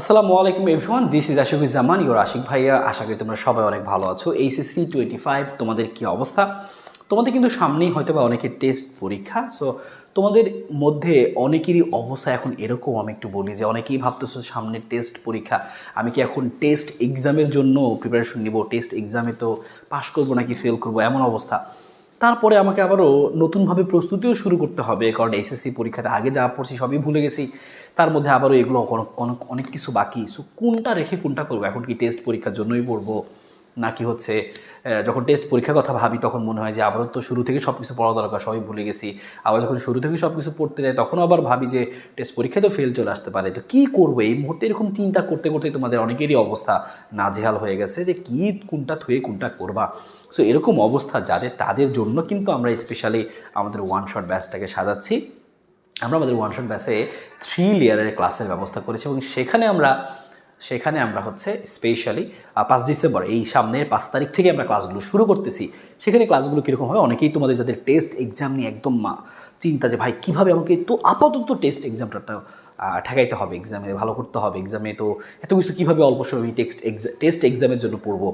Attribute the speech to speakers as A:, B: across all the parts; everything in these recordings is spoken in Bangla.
A: আসসালামু আলাইকুম everyone this is Ashikuzzaman your Ashik ভাইয়া। আশা করি তোমরা সবাই অনেক ভালো আছো। এইচএসসি টোয়েন্টি ফাইভ তোমাদের কী অবস্থা? তোমাদের কিন্তু সামনেই হয়তো বা অনেকের টেস্ট পরীক্ষা সো তোমাদের মধ্যে অনেকেরই অবস্থা এখন এরকম, আমি একটু বলি যে অনেকেই ভাবতেছো সামনে টেস্ট পরীক্ষা, আমি কি এখন টেস্ট এক্সামের জন্য প্রিপারেশন নিব টেস্ট এক্সামে তো পাশ করব নাকি ফেল করব, এমন অবস্থা। তারপরে আমাকে আবারও নতুনভাবে প্রস্তুতিও শুরু করতে হবে, কারণ এসএসসি পরীক্ষাতে আগে যা পড়ছি সবই ভুলে গেছি। তার মধ্যে আবারও এগুলো অনেক অনেক কিছু বাকি। সো কোনটা রেখে কোনটা করব? এখন কি টেস্ট পরীক্ষার জন্যই পড়ব? নাকি হচ্ছে যখন টেস্ট পরীক্ষার কথা ভাবি তখন মনে হয় যে আবারও তো শুরু থেকে সব কিছু পড়া দরকার, সবাই ভুলে গেছি। আবার যখন শুরু থেকে সব কিছু পড়তে যাই তখন আবার ভাবি যে টেস্ট পরীক্ষায় তো ফেল চলে আসতে পারে। তো কী করব? এই মুহূর্তে এরকম চিন্তা করতে করতে তোমাদের অনেকেরই অবস্থা নাজেহাল হয়ে গেছে যে কী, কোনটা থুয়ে কোনটা করবা? সো এরকম অবস্থা যাদের, তাদের জন্য কিন্তু আমরা স্পেশালি আমাদের ওয়ান শট ব্যাচটাকে সাজাচ্ছি। আমরা আমাদের ওয়ান শট ব্যাচে থ্রি লেয়ারের ক্লাসের ব্যবস্থা করেছি এবং সেখানে আমরা সেখানে আমরা হচ্ছে স্পেশালি পাঁচ ডিসেম্বর, এই সামনের পাঁচ তারিখ থেকে আমরা ক্লাসগুলো শুরু করতেছি। সেখানে ক্লাসগুলো কীরকম হবে অনেকেই তোমাদের যাদের টেস্ট এক্সাম নিয়ে একদম মা চিন্তা যে, ভাই, কীভাবে আমাকে তো আপাতত টেস্ট এক্সামটা ঠেকাইতে হবে? এক্সামে ভালো করতে হবে? এক্সামে তো এত কিছু কীভাবে অল্প সময় টেক্সট টেস্ট এক্সামের জন্য পড়ব?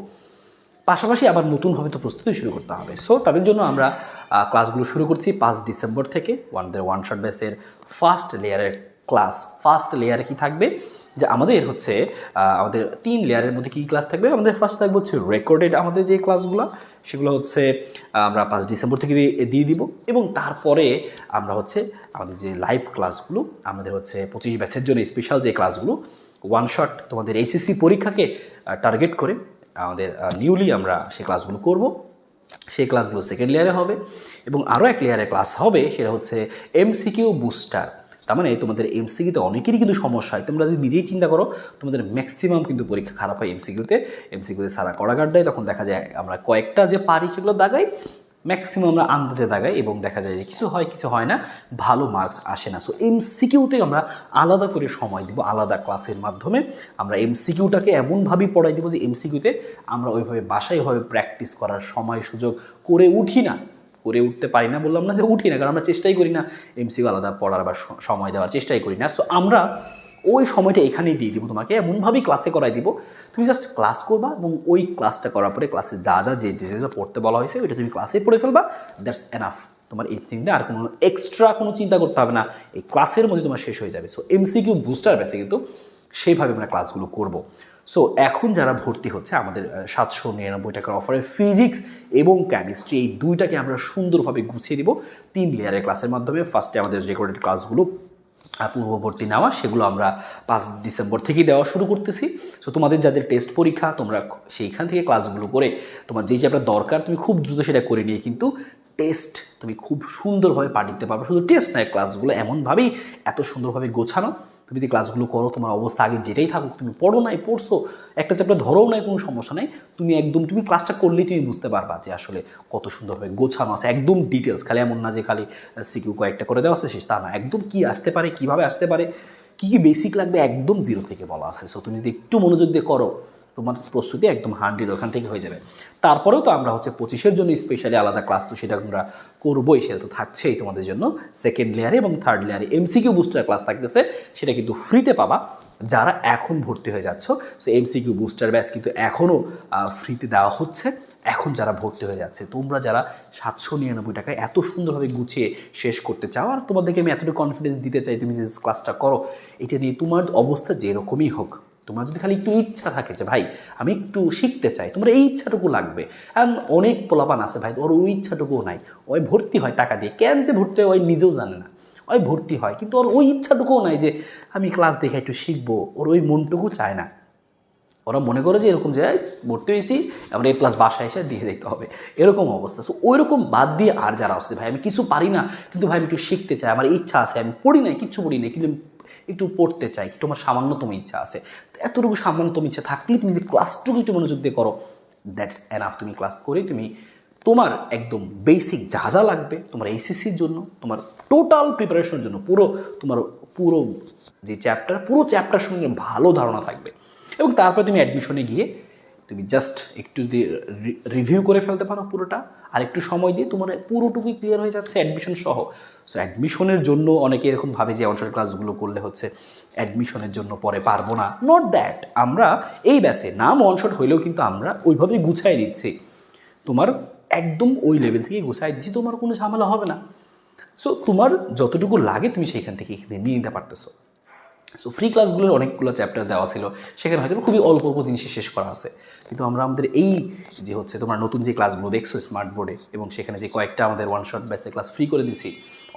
A: পাশাপাশি আবার নতুনভাবে তো প্রস্তুতি শুরু করতে হবে। সো তাদের জন্য আমরা ক্লাসগুলো শুরু করছি পাঁচ ডিসেম্বর থেকে। ওয়ান দের ওয়ান শট বেসের ফার্স্ট লেয়ারের ক্লাস ফার্স্ট লেয়ারে কি থাকবে? যে আমাদের হচ্ছে আমাদের তিন লেয়ারের মধ্যে কী ক্লাস থাকবে? আমাদের ফার্স্ট থাকবে হচ্ছে রেকর্ডেড আমাদের যে ক্লাসগুলো সেগুলো হচ্ছে আমরা পাঁচ ডিসেম্বর থেকে দিয়ে দিব। এবং তারপরে আমরা হচ্ছে আমাদের যে লাইভ ক্লাসগুলো আমাদের হচ্ছে পঁচিশ ব্যাচের জন্য স্পেশাল যে ক্লাসগুলো ওয়ান শট তোমাদের এইচএসসি পরীক্ষাকে টার্গেট করে আমাদের নিউলি আমরা সেই ক্লাসগুলো করব। সেই ক্লাসগুলো সেকেন্ড লেয়ারে হবে। এবং আরও এক লেয়ারে ক্লাস হবে, সেটা হচ্ছে এমসিকিউ বুস্টার তার মানে তোমাদের এমসিকিউতে অনেকেরই কিন্তু সমস্যা হয়। তোমরা যদি নিজেই চিন্তা করো, তোমাদের ম্যাক্সিমাম কিন্তু পরীক্ষা খারাপ হয় এমসিকিউতে এমসিকিউতে সারা কড়াগার দেয়, তখন দেখা যায় আমরা কয়েকটা যে পারি সেগুলো দাগাই ম্যাক্সিমাম আমরা আন্দাজে দাগাই এবং দেখা যায় যে কিছু হয় কিছু হয় না, ভালো মার্কস আসে না। সো এমসিকিউতে আমরা আলাদা করে সময় দিব, আলাদা ক্লাসের মাধ্যমে। আমরা এমসিকিউটাকে এমনভাবেই পড়াই দিব যে এমসিকিউতে আমরা ওইভাবে বাসায় ওইভাবে প্র্যাকটিস করার সময় সুযোগ করে উঠি না। করে উঠতে পারি না। বললাম, না, যে উঠি না, কারণ আমরা চেষ্টাই করি না এমসিকিউ আলাদা পড়ার বা সময় দেওয়ার, চেষ্টাই করি না। সো আমরা ওই সময়টা এখানেই দিয়ে দিব তোমাকে। এমনভাবেই ক্লাসে করাই দিব। তুমি জাস্ট ক্লাস করবা এবং ওই ক্লাসটা করার পরে ক্লাসে যা যা যে যে পড়তে বলা হয়েছে, ওইটা তুমি ক্লাসে পড়ে ফেলবা। দ্যাটস এনাফ তোমার এই চিন্তা আর কোনো এক্সট্রা কোনো চিন্তা করতে হবে না। এই ক্লাসের মধ্যে তোমার শেষ হয়ে যাবে। সো এমসিকিউ বুস্টার বেসে কিন্তু সেইভাবে আমরা ক্লাসগুলো করব। সো এখন যারা ভর্তি হচ্ছে, আমাদের সাতশো নিরানব্বই টাকার অফারে ফিজিক্স এবং কেমিস্ট্রি এই দুইটাকে আমরা সুন্দরভাবে গুছিয়ে দিব তিন লেয়ারের ক্লাসের মাধ্যমে। ফার্স্টে আমাদের রেকর্ডেড ক্লাসগুলো পূর্ববর্তী নেওয়া, সেগুলো আমরা পাঁচ ডিসেম্বর থেকেই দেওয়া শুরু করতেছি। সো তোমাদের যাদের টেস্ট পরীক্ষা, তোমরা সেইখান থেকে ক্লাসগুলো করে, তোমার যেই চ্যাপ্টার দরকার, তুমি খুব দ্রুত সেটা করে নিয়ে কিন্তু টেস্ট তুমি খুব সুন্দরভাবে পাঠ দিতে পারবে। শুধু টেস্ট নয় ক্লাসগুলো এমনভাবেই এত সুন্দরভাবে গোছানো। তুমি যদি ক্লাসগুলো করো, তোমার অবস্থা আগে যেটাই থাকুক, তুমি পড়ো নাই, পড়ছো, একটা চ্যাপ্টার ধরো নাই, কোনো সমস্যা নাই, তুমি একদম, তুমি ক্লাসটা করলেই তুমি বুঝতে পারবা যে আসলে কত সুন্দরভাবে গোছানো আছে, একদম ডিটেলস খালি এমন না যে খালি সিকিউ কয়েকটা করে দেওয়া আছে, শেষ, তা না, একদম কী আসতে পারে, কীভাবে আসতে পারে, কী কী বেসিক লাগবে, একদম জিরো থেকে বলা আছে। সো তুমি যদি একটু মনোযোগ দিয়ে করো তোমার প্রস্তুতি একদম হান্ড্রেড ওখান থেকে হয়ে যাবে। তারপরেও তো আমরা হচ্ছে পঁচিশের জন্য স্পেশালি আলাদা ক্লাস তো সেটা আমরা করবোই, সেটা তো থাকছেই তোমাদের জন্য। সেকেন্ড লেয়ারে এবং থার্ড লেয়ারে এমসিকিউ বুস্টার ক্লাস থাকতেছে, সেটা কিন্তু ফ্রিতে পাবা। যারা এখন ভর্তি হয়ে যাচ্ছ সো এমসিকিউ বুস্টার ব্যাচ কিন্তু এখনও ফ্রিতে দেওয়া হচ্ছে। এখন যারা ভর্তি হয়ে যাচ্ছে, তোমরা যারা সাতশো নিরানব্বই টাকায় এত সুন্দরভাবে গুছিয়ে শেষ করতে চাও, আর তোমাদেরকে আমি এতটুকু কনফিডেন্স দিতে চাই তুমি যে ক্লাসটা করো, এটা নিয়ে তোমার অবস্থা যেরকমই হোক। তোমার যদি খালি একটু ইচ্ছা থাকে যে, ভাই, আমি একটু শিখতে চাই, তোমার এই ইচ্ছাটুকু লাগবে। এখন অনেক পোলাপান আছে, ভাই, ওর ওই ইচ্ছাটুকুও নাই। ওই ভর্তি হয় টাকা দিয়ে। কেন যে ভর্তি হয়, ওই নিজেও জানে না। ওই ভর্তি হয়, কিন্তু ওর ওই ইচ্ছাটুকুও নাই যে, আমি ক্লাস দেখে একটু শিখব। ওর ওই মনটুকু চায় না। ওরা মনে করে যে, এরকম যে ভর্তি হয়েছি, আমরা এ প্লাস বাসায় এসে দিয়ে দিতে হবে। এরকম অবস্থা। সো ওই রকম বাদ দিয়ে আর যারা আসছে, ভাই, আমি কিছু পারি না, কিন্তু ভাই, আমি একটু শিখতে চাই, আমার ইচ্ছা আছে, আমি পড়ি নাই কিচ্ছু পড়ি নাই, কিন্তু একটু পড়তে চাই, তোমার সামান্য সামান্যতম ইচ্ছা আছে। এতটুকু সামান্যতম ইচ্ছা থাকলে তুমি যদি ক্লাসটুকু একটু মনোযোগ দিয়ে করো দ্যাটস এনাফ তুমি ক্লাস করে তুমি তোমার একদম বেসিক যা যা লাগবে, তোমার এইসিসির জন্য, তোমার টোটাল প্রিপারেশনের জন্য, পুরো তোমার পুরো যে চ্যাপ্টার পুরো চ্যাপ্টার সঙ্গে ভালো ধারণা থাকবে। এবং তারপরে তুমি অ্যাডমিশনে গিয়ে তুমি জাস্ট একটু যদি রিভিউ করে ফেলতে পারো পুরোটা, আর একটু সময় দিয়ে তোমার পুরোটুকুই ক্লিয়ার হয়ে যাচ্ছে অ্যাডমিশন সহ। সো অ্যাডমিশনের জন্য অনেকে এরকম ভাবে যে অনশন ক্লাসগুলো করলে হচ্ছে অ্যাডমিশনের জন্য পরে পারব না। নট দ্যাট আমরা এই ব্যাসে নাম অনশট হইলেও কিন্তু আমরা ওইভাবেই গুছাই দিচ্ছি। তোমার একদম ওই লেভেল থেকে গুছাই দিচ্ছি, তোমার কোনো ঝামেলা হবে না। সো তোমার যতটুকু লাগে তুমি সেইখান থেকে এখানে নিয়ে নিতে পারতেছো। সো ফ্রি ক্লাসগুলোর অনেকগুলো চ্যাপ্টার দেওয়া ছিল। সেখানে হয়তো খুবই অল্প অল্প জিনিসে শেষ করা আছে। কিন্তু আমরা আমাদের এই যে হচ্ছে তোমার নতুন যে ক্লাসগুলো দেখছ স্মার্ট বোর্ডে এবং সেখানে যে কয়েকটা আমাদের ওয়ান শট ব্যাচে ক্লাস ফ্রি করে দিছি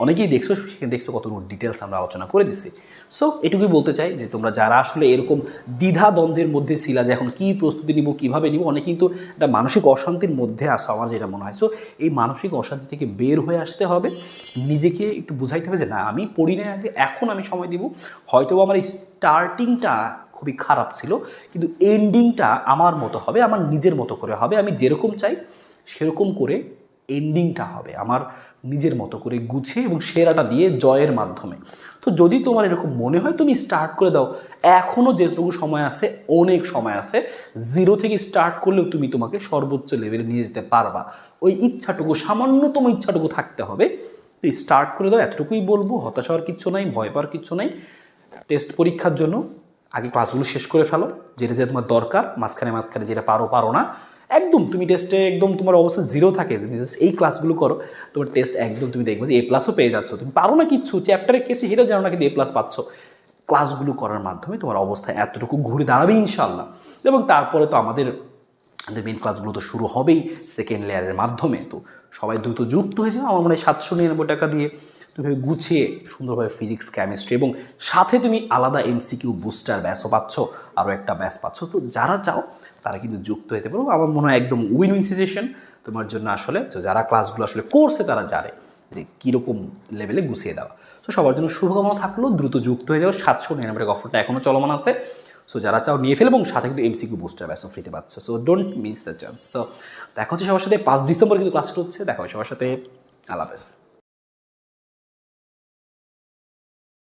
A: অনেকেই দেখছ, সেখানে দেখছ কতটুকু ডিটেলস আমরা আলোচনা করে দিছি সো এটুকুই বলতে চাই যে তোমরা যারা আসলে এরকম দ্বিধা দ্বন্দ্বের মধ্যে ছিলা যে এখন কী প্রস্তুতি নিব, কীভাবে নিব অনেকে কিন্তু একটা মানসিক অশান্তির মধ্যে আসো আমার যেটা মনে হয়। সো এই মানসিক অশান্তি থেকে বের হয়ে আসতে হবে। নিজেকে একটু বুঝাইতে হবে যে, না, আমি পড়ি না আগে, এখন আমি সময় দিব হয়তো আমার স্টার্টিংটা খুবই খারাপ ছিল, কিন্তু এন্ডিংটা আমার মতো হবে, আমার নিজের মতো করে হবে। আমি যেরকম চাই, সেরকম করে এন্ডিংটা হবে, আমার নিজের মতো করে গুছিয়ে এবং সেরাটা দিয়ে জয়ের মাধ্যমে। তো যদি তোমার এরকম মনে হয়, তুমি স্টার্ট করে দাও। এখনও যেটুকু সময় আছে, অনেক সময় আছে জিরো থেকে স্টার্ট করলেও তুমি তোমাকে সর্বোচ্চ লেভেলে নিয়ে যেতে পারবা। ওই ইচ্ছাটুকু, সামান্যতম ইচ্ছাটুকু থাকতে হবে। স্টার্ট করে দাও, এতটুকুই বলব, হতাশ হওয়ার কিচ্ছু নাই, ভয় পাওয়ার কিচ্ছু নাই। টেস্ট পরীক্ষার জন্য আগে ক্লাসগুলো শেষ করে ফেলো, যেটা যেটা তোমার দরকার, মাঝখানে মাঝখানে যেটা পারো পারো না। একদম, তুমি টেস্টে একদম তোমার অবস্থা জিরো থাকে। তুমি এই ক্লাসগুলো করো, তোমার টেস্ট একদম তুমি দেখবে যে এ প্লাসও পেয়ে যাচ্ছ। তুমি পারো না কিচ্ছু চ্যাপ্টারে কেসে সেটাও জানো না কিন্তু এ প্লাস পাচ্ছ। ক্লাসগুলো করার মাধ্যমে তোমার অবস্থা এতটুকু ঘুরে দাঁড়াবে ইনশাল্লাহ এবং তারপরে তো আমাদের আমাদের মেন ক্লাসগুলো তো শুরু হবেই সেকেন্ড লেয়ারের মাধ্যমে। তো সবাই দ্রুত যুক্ত হয়েছে, আমার মনে হয় সাতশো নিরানব্বই টাকা দিয়ে। তুমি গুছিয়ে সুন্দরভাবে ফিজিক্স কেমিস্ট্রি এবং সাথে তুমি আলাদা এমসিকিউ বুস্টার ব্যাসও পাচ্ছ, আরও একটা ব্যাস পাচ্ছ। তো যারা চাও, তারা কিন্তু যুক্ত হতে পারো। আমার মনে হয় একদম উইন উইন সিচুয়েশন তোমার জন্য আসলে। তো যারা ক্লাসগুলো আসলে করছে তারা জানে যে কীরকম লেভেলে গুছিয়ে দেওয়া। তো সবার জন্য শুভকামনা থাকল। দ্রুত যুক্ত হয়ে যাও। সাতশো নিরানব্বই অফারটা এখনও চলমান আছে। সো যারা চাও, নিয়ে ফেলে এবং সাথে কিন্তু এমসিকিউ বুস্টার ব্যাসও ফ্রিতে পাচ্ছ। So don't miss the chance তো দেখা হচ্ছে সবার সাথে। পাঁচ ডিসেম্বর কিন্তু ক্লাস হচ্ছে। দেখা হয় সবার সাথে। আল্লাহ হাফেজ।